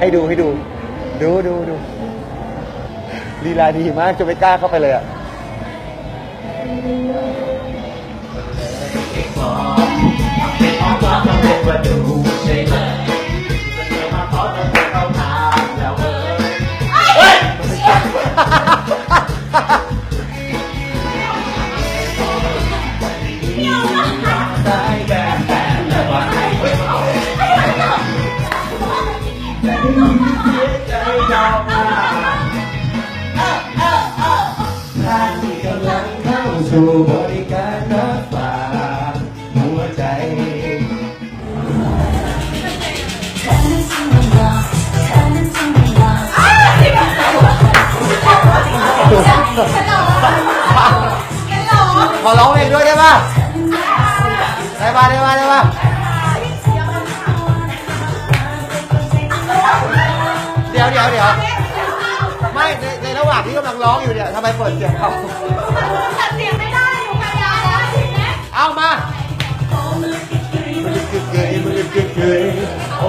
ให้ดูให้ดู ดูดูดูลีลาดีมากจะไม่กล้าเข้าไปเลยอะท่าน ขอร้องเพลงด้วยได้ป่ะได้ป่ะได้ป่ะได้ป่ะเดี๋ยวเดี๋ยวเดี๋ยวไม่ในในระหว่างที่กำลังร้องอยู่เนี่ยทำไมเปิดเสียงเขาตัดเสียงไม่ได้หนูพยายามแล้วทีนี้เอามามันลึกกึกกึยมันลึกกึกกึยโอ้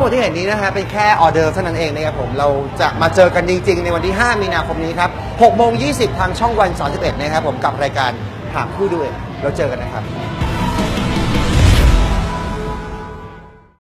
งหมดที่เห็นนี้นะฮะเป็นแค่ออเดอร์เท่านั้นเองนะครับผมเราจะมาเจอกันจริง ๆ ในวันที่ 5 มีนาคมนี้ครับ6โมง20 ทางช่องวัน 31 นะครับผมกับรายการถามคู่ด้วยเราเจอกันนะครับ